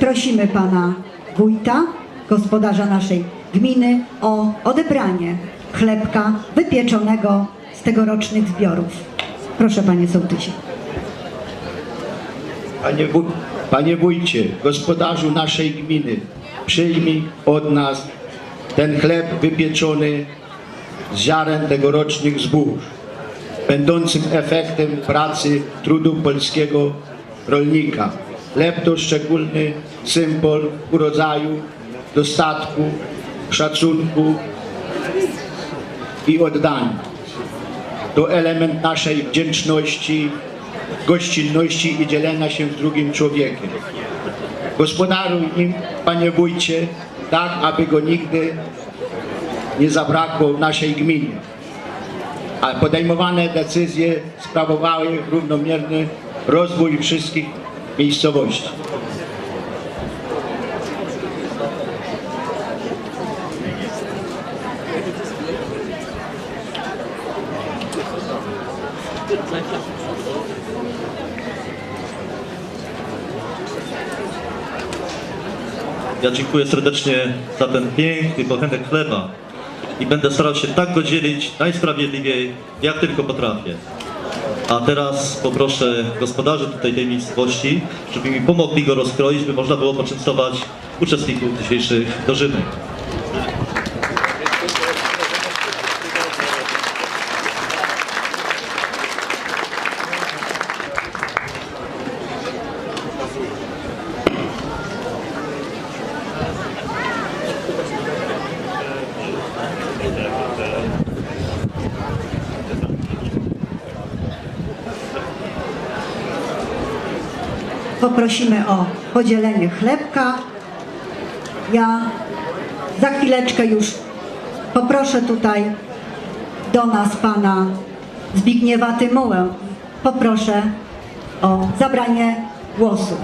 prosimy pana wójta, gospodarza naszej gminy o odebranie chlebka wypieczonego z tegorocznych zbiorów. Proszę panie sołtysie. Panie, wój, panie wójcie, gospodarzu naszej gminy, przyjmij od nas ten chleb wypieczony z ziaren tegorocznych zbóż, będącym efektem pracy trudu polskiego rolnika. Chleb to szczególny symbol urodzaju, dostatku, szacunku i oddania. To element naszej wdzięczności, gościnności i dzielenia się z drugim człowiekiem. Gospodaruj nim, Panie Wójcie, tak, aby go nigdy nie zabrakło w naszej gminie. A podejmowane decyzje sprawowały równomierny rozwój wszystkich miejscowości. Ja dziękuję serdecznie za ten piękny bochenek chleba i będę starał się tak go dzielić najsprawiedliwiej, jak tylko potrafię. A teraz poproszę gospodarzy tutaj tej miejscowości, żeby mi pomogli go rozkroić, by można było poczęstować uczestników dzisiejszych dożynek. Poprosimy o podzielenie chlebka. Ja za chwileczkę już poproszę tutaj do nas pana Zbigniewa Tymułę. Poproszę o zabranie głosu.